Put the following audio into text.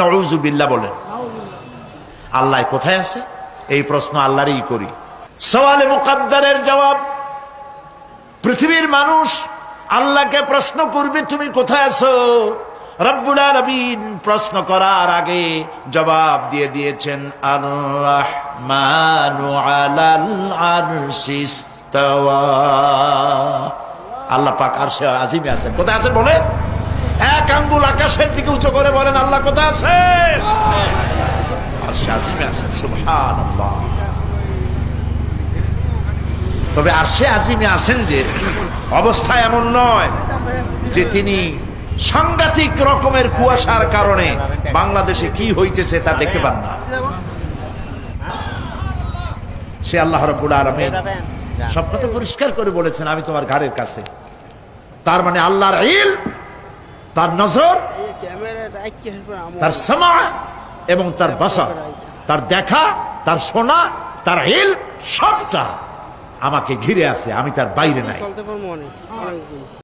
নজুবিল্লা বলেন। আল্লাহ কোথায় আছে? এই প্রশ্ন আল্লাহরই করি। সওয়ালে মুকাদ্দারের জবাব, পৃথিবীর মানুষ আল্লাহকে প্রশ্ন করবে, তুমি কোথায় আছো? প্রশ্ন করার আগে জবাব দিয়ে দিয়েছেন আর রহমানু আলাল আল্লাহ পাক আর সে আজিমে আছেন। কোথায় আছেন বলে এক আঙ্গুল আকাশের দিকে উঁচু করে বলেন আল্লাহ কোথায় সুবহানাল্লাহ। তবে আরশে আজিমে আছেন যে অবস্থা এমন নয় যে তিনি সাংঘাতিক রকমের কুয়াশার কারণে বাংলাদেশে কি হইতেছে তা দেখতে পান না। সে আল্লাহ রব্বুল আলমিন সব কথা পরিষ্কার করে বলেছেন আমি তোমার ঘাড়ের কাছে। তার মানে আল্লাহর ইল তার নজর, তার সমা এবং তার বাসা, তার দেখা, তার সোনা তার হিল সবটা আমাকে ঘিরে আছে, আমি তার বাইরে নাই।